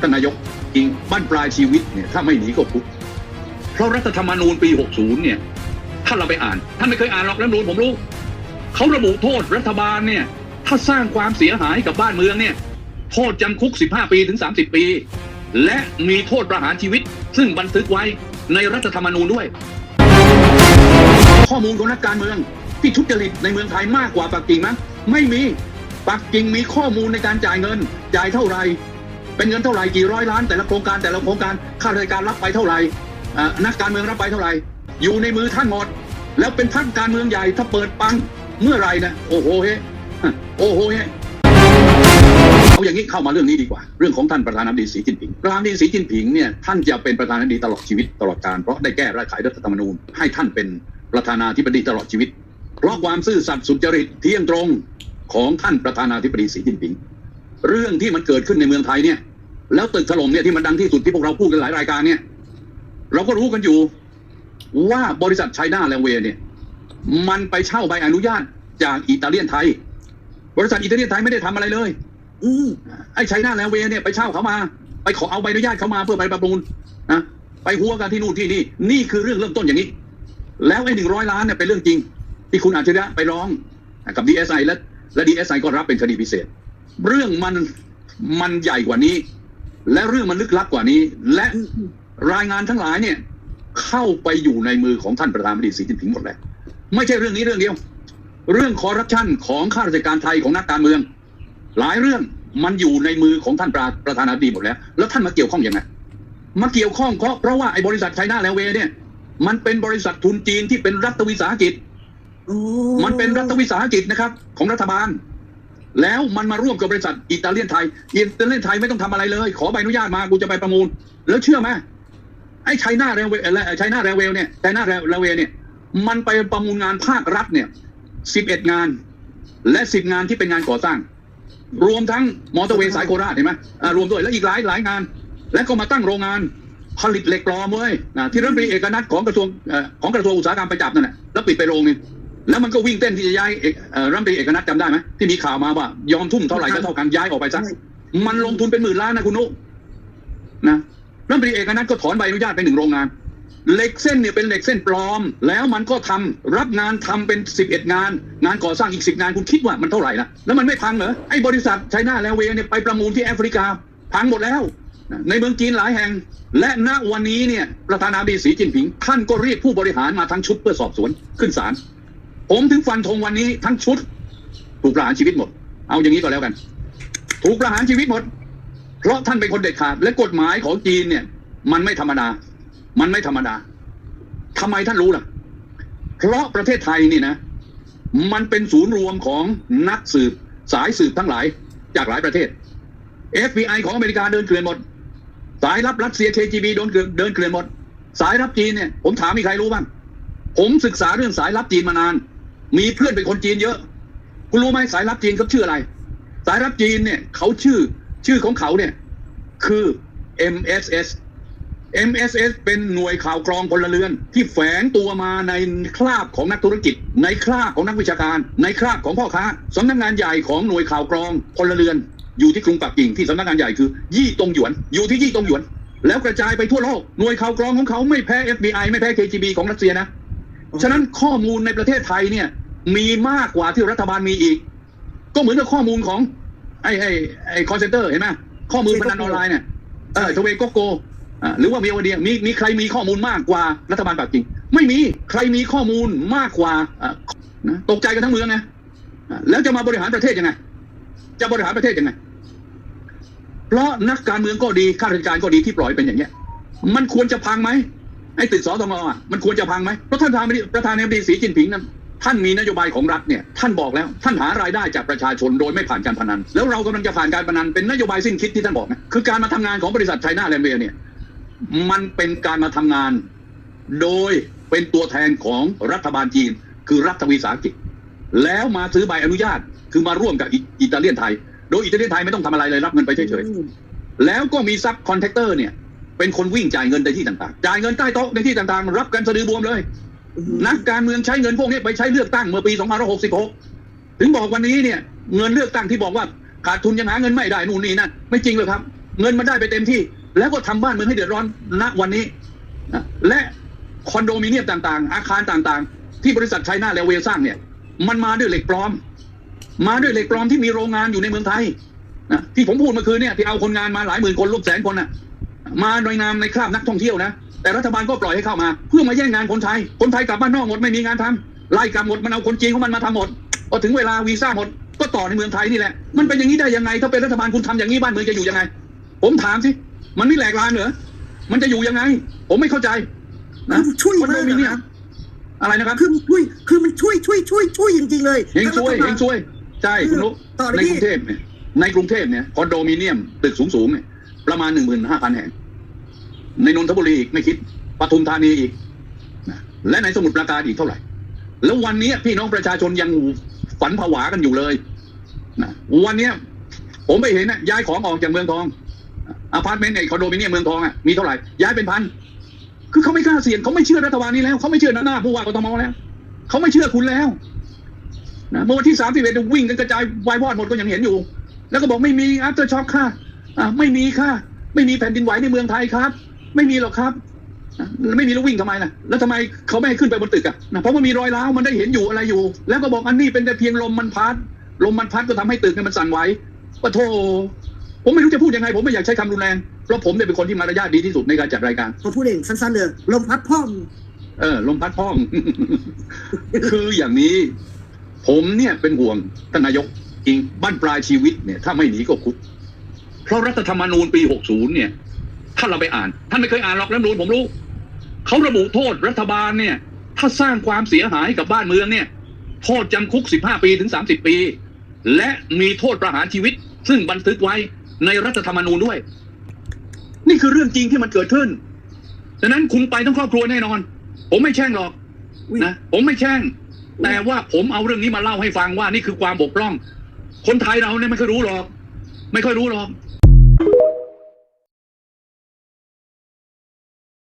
ท่านนายกจริงบ้านปลายชีวิตเนี่ยถ้าไม่หนีก็คุกเพราะรัฐธรรมนูญปี 60 เนี่ยถ้าเราไปอ่าน ท่านไม่เคยอ่านหรอกรัฐธรรมนูญผมรู้เขาระบุโทษรัฐบาลเนี่ย ถ้าสร้างความเสียหายกับบ้านเมืองเนี่ย โทษจำคุก 15 ปีถึง 30 ปี และมีโทษประหารชีวิต ซึ่งบันทึกไว้ในรัฐธรรมนูญด้วย ข้อมูลของนักการเมืองที่ทุจริตในเมืองไทยมากกว่าปักกิ่งมั้ยไม่มีปักกิ่งมีข้อมูลในการจ่ายเงิน จ่ายเท่าไหร่ เป็นเงินเท่าไหร่กี่ร้อยล้าน แต่ละโครงการแต่ละโครงการข้าราชการรับไปเท่าไหร่นักการเมืองรับไปเท่าไหร่ อยู่ในมือท่านหมดแล้วเป็นพักการเมืองใหญ่ถ้าเปิดปังเมื่อไหรนะโอ้โหเฮโอ้โหเฮเอาอย่างนี้เข้ามาเรื่องนี้ดีกว่า เรื่องของท่านประธานาธิบดีสีจิ้นผิงประธานาธิบดีสีจิ้นผิงเนี่ยท่านจะเป็นประธานาธิบดีตลอดชีวิตตลอดการเพราะได้แก้รัฐไขรัฐธรรมนูญให้ท่านเป็นประธานาธิบดีตลอดชีวิต เพราะความซื่อสัตย์สุจริตเที่ยงตรงของท่านประธานาธิบดีสีจิ้นผิง เรื่องที่มันเกิดขึ้นในเมืองไทยเนี่ย แล้วตึกถล่มเนี่ยที่มันดังที่สุดที่พวกเราพูดกันหลายรายการเนี่ย เราก็รู้กันอยู่ ว่าบริษัทไชน่าแลวเวย์เนี่ย มันไปเช่าใบอนุญาตจากอิตาเลียนไทย บริษัทอิตาเลียนไทยไม่ได้ทำอะไรเลย อืมไอ้ไชน่าแลวเวย์เนี่ยไปเช่าเขามา ไปขอเอาใบอนุญาตเขามาเพื่อไปประมูลนะไปหัวกันที่นู่นที่นี่ นี่คือเรื่องเริ่มต้นอย่างนี้ แล้วไอ้หนึ่งร้อยล้านเนี่ยเป็นเรื่องจริง ที่คุณอาจจะไปร้องกับดีเอสไอและและดีเอสไอก็รับเป็นคดีพิเศษ เรื่องมันมันใหญ่กว่านี้ และเรื่องมันลึกลับกว่านี้ และรายงานทั้งหลายเนี่ย เข้าไปอยู่ในมือของท่านประธานาธิบดีสีจิ้นผิงหมดแล้วไม่ใช่เรื่องนี้เรื่องเดียว เรื่องคอร์รัปชันของข้าราชการไทยของนักการเมือง หลายเรื่องมันอยู่ในมือของท่านประประธานาธิบดีหมดแล้ว แล้วท่านมาเกี่ยวข้องยังไงมาเกี่ยวข้องเพราะเพราะว่าไอ้บริษัทไชน่าแลวเวย์เนี่ย มันเป็นบริษัททุนจีนที่เป็นรัฐวิสาหกิจโอ้มันเป็นรัฐวิสาหกิจนะครับ ของรัฐบาล แล้วมันมาร่วมกับบริษัทอิตาเลียนไทยอิตาเลียนไทยไม่ต้องทำอะไรเลย ขอใบอนุญาตมากูจะไปประมูล แล้วเชื่อไหมไอ้ไชน่าเรเวไชน่าเรลเวเนี่ยไชน่าเรเวลเนี่ยมันไปประมูลงานภาครัฐเนี่ยสิบเอ็ดงาน และสิบงานที่เป็นงานก่อสร้าง รวมทั้งมอเตอร์เวย์สายโคราชเห็นไหมอ่ารวมด้วยแล้วอีกหลายหลายงาน และก็มาตั้งโรงงานผลิตเหล็กปลอมเว้ยนะที่รัฐมนตรีเอกนัทของกระทรวงของกระทรวงอุตสาหกรรมไปจับนั่นแหละแล้วปิดไปโรงนึง แล้วมันก็วิ่งเต้นที่จะย้ายเอกเอ่อรัฐมนตรีเอกนัทจำได้ไหมที่มีข่าวมาว่ายอมทุ่มเท่าไหร่ก็เท่ากันย้ายออกไปซะมันลงทุนเป็นหมื่นล้านนะคุณนุนะรัฐมนตรีเอกนัทก็ถอนใบอนุญาตไปหนึ่งโรงงานเหล็กเส้นเนี่ยเป็นเหล็กเส้นปลอม แล้วมันก็ทำรับงานทำเป็นสิบเอ็ดงาน งานก่อสร้างอีกสิบงานคุณคิดว่ามันเท่าไหร่นะแล้วมันไม่พังเหรอไอ้บริษัทไชน่าแลวเวย์เนี่ยไปประมูลที่แอฟริกา พังหมดแล้ว ในเมืองจีนหลายแห่ง และณวันนี้เนี่ยประธานาธิบดีสีจิ้นผิง ท่านก็เรียกผู้บริหารมาทั้งชุดเพื่อสอบสวนขึ้นศาล ผมถึงฟันธงวันนี้ทั้งชุด ถูกประหารชีวิตหมด เอาอย่างนี้ก็แล้วกัน ถูกประหารชีวิตหมด เพราะท่านเป็นคนเด็ดขาด และกฎหมายของจีนเนี่ย มันไม่ธรรมดา มันไม่ธรรมดาทำไมท่านรู้ล่ะ เพราะประเทศไทยนี่นะ มันเป็นศูนย์รวมของนักสืบสายสืบทั้งหลาย จากหลายประเทศ FBI ของอเมริกาเดินเกลื่อนหมด สายลับรัสเซีย KGB โดนเกลื่อนเดินเกลื่อนหมด สายลับจีนเนี่ย ผมถามมีใครรู้บ้าง ผมศึกษาเรื่องสายลับจีนมานาน มีเพื่อนเป็นคนจีนเยอะ คุณรู้ไหมสายลับจีนเขาชื่ออะไร สายลับจีนเนี่ยเขาชื่อชื่อของเขาเนี่ย คือ MSS MSS เป็นหน่วยข่าวกรองพลเรือน ที่แฝงตัวมาในคราบของนักธุรกิจ ในคราบของนักวิชาการ ในคราบของพ่อค้าสำนักงานใหญ่ของหน่วยข่าวกรองพลเรือน อยู่ที่กรุงปักกิ่งที่สำนักงานใหญ่คือ ยี่ตงหยวน อยู่ที่ยี่ตงหยวน แล้วกระจายไปทั่วโลกหน่วยข่าวกรองของเขาไม่แพ้ FBI ไม่แพ้ KGB ของรัสเซียนะฉะนั้นข้อมูลในประเทศไทยเนี่ย มีมากกว่าที่รัฐบาลมีอีก ก็เหมือนกับข้อมูลของ ไอ้ไอ้ไอ้คอนเซนเตอร์เห็นไหมข้อมูลพนันออนไลน์เนี่ยเออทเวโกโกอ่าหรือว่ามีโอเดียมีมีใครมีข้อมูลมากกว่ารัฐบาลปักกิ่งไม่มีใครมีข้อมูลมากกว่าอ่านะตกใจกันทั้งเมืองนะอ่าแล้วจะมาบริหารประเทศยังไง จะบริหารประเทศยังไง เพราะนักการเมืองก็ดีข้าราชการก็ดีที่ปล่อยเป็นอย่างเงี้ย มันควรจะพังไหมไอ้ตึกสตงอะมันควรจะพังไหมเพราะท่านประธานาธิบดีประธานาธิบดีสีจิ้นผิงนั้น ท่านมีนโยบายของรัฐเนี่ยท่านบอกแล้วท่านหารายได้จากประชาชนโดยไม่ผ่านการพนัน แล้วเรากำลังจะผ่านการพนันเป็นนโยบายสิ้นคิดที่ท่านบอกนะคือการมาทำงานของบริษัทไชน่าแลนด์เวย์เนี่ยมันเป็นการมาทำงาน โดยเป็นตัวแทนของรัฐบาลจีน คือรัฐวิสาหกิจ แล้วมาซื้อใบอนุญาตคือมาร่วมกับอิตาเลียนไทย โดยอิตาเลียนไทยไม่ต้องทำอะไรเลยรับเงินไปเฉยๆแล้วก็มีซับคอนแทคเตอร์เนี่ยเป็นคนวิ่งจ่ายเงินในที่ต่างๆ จ่ายเงินใต้โต๊ะในที่ต่างๆ รับกันสะดือบวมเลย นักการเมืองใช้เงินพวกนี้ไปใช้เลือกตั้งเมื่อปี2566 ถึงบอกวันนี้เนี่ย เงินเลือกตั้งที่บอกว่าขาดทุนยังหาเงินไม่ได้นู่นนี่นั่นไม่จริงเลยครับ เงินมันได้ไปเต็มที่ แล้วก็ทำบ้านเมืองให้เดือดร้อนณวันนี้นะและคอนโดมิเนียมต่างๆ อาคารต่างๆ ที่บริษัทไชน่าและเวลสร้างเนี่ย มันมาด้วยเหล็กปลอม มาด้วยเหล็กปลอมที่มีโรงงานอยู่ในเมืองไทยนะที่ผมพูดเมื่อคืนเนี่ยที่เอาคนงานมาหลายหมื่นคนรูปแสนคนน่ะมาโดยนามในคราบนักท่องเที่ยวนะ แต่รัฐบาลก็ปล่อยให้เข้ามา เพื่อมาแย่งงานคนไทย คนไทยกลับบ้านนอกหมดไม่มีงานทำไล่กลับหมดมันเอาคนจีนของมันมาทำหมดพอถึงเวลาวีซ่าหมดก็ต่อในเมืองไทยนี่แหละ มันเป็นอย่างนี้ได้ยังไง ถ้าเป็นรัฐบาลคุณทำอย่างนี้บ้านเมืองจะอยู่ยังไง ผมถามสิ มันไม่แหลกลานเหรอ มันจะอยู่ยังไง ผมไม่เข้าใจนะคือช่วยคอนโดมากมินะเนียคมรับอะไรนะครับ คือมันช่วย คือมันช่วยช่วยช่วยช่วยจริงๆเลยเฮงช่วยทั้เฮรังฐบาลช่วย ใช่คุณรู้ต่อเลยในพี่กรุงเทพเนี่ย ในกรุงเทพเนี่ยคอนโดมิเนียมตึกสูงๆเนี่ยประมาณหนึ่งหมื่นห้าพันแห่ง ในนนทบุรีอีกไม่คิดปทุมธานีอีกและในสมุทรปราการอีกเท่าไหร่ แล้ววันนี้พี่น้องประชาชนยังฝันผวากันอยู่เลยนะวันนี้ผมไปเห็นนะย้ายของออกจากเมืองทองอพาร์ตเมนต์ในคอนโดมิเนียมเมืองทองอะมีเท่าไหร่ย้ายเป็นพันคือเขาไม่กล้าเสี่ยงเขาไม่เชื่อรัฐบาลนี้แล้วเขาไม่เชื่อหน้าผู้ว่ากทมแล้วเขาไม่เชื่อคุณแล้วนะเมื่อวันที่สามสิบเอ็ดวิ่งกันกระจายวายวอดหมดก็ยังเห็นอยู่ แล้วก็บอกไม่มีอัพเตอร์ช็อคค่ะ อ่าไม่มีค่ะ ไม่มีแผ่นดินไหวในเมืองไทยครับ ไม่มีหรอกครับอะไม่มีแล้ววิ่งทำไมล่ะ แล้วทำไมเขาไม่ให้ขึ้นไปบนตึกอะนะเพราะว่ามีรอยร้าวมันได้เห็นอยู่อะไรอยู่ แล้วก็บอกอันนี้เป็นแต่เพียงลมมันพัด ลมมันพัดก็ทำให้ตึกเนี่ยมันสั่นไหวปะโทผมไม่รู้จะพูดยังไง ผมไม่อยากใช้คำรุนแรง เพราะผมเนี่ยเป็นคนที่มารยาทดีที่สุดในการจัดรายการผมพูดเองสั้นๆเลยลมพัดพ่อมเออ ลมพัดพ้อง คืออย่างนี้ ผมเนี่ยเป็นห่วงท่านนายกจริงบ้านปลายชีวิตเนี่ยถ้าไม่หนีก็คุกเพราะรัฐธรรมนูญปี 60 เนี่ย ถ้านเราไปอ่าน ท่านไม่เคยอ่านหรอกรัฐมนูญผมรู้เขาระบุโทษรัฐบาลเนี่ย ถ้าสร้างความเสียหายกับบ้านเมืองเนี่ย โทษจำคุก 15 ปีถึง 30 ปี และมีโทษประหารชีวิต ซึ่งบันทึกไว้ในรัฐธรรมนูญด้วย นี่คือเรื่องจริงที่มันเกิดขึ้นฉะนั้นคุณไปทั้งครอบครัวแน่นอน ผมไม่แช่งหรอกนะผมไม่แช่ง แต่ว่าผมเอาเรื่องนี้มาเล่าให้ฟังว่านี่คือความบกพร่อง คนไทยเราเนี่ยไม่ค่อยรู้หรอก ไม่ค่อยรู้หรอก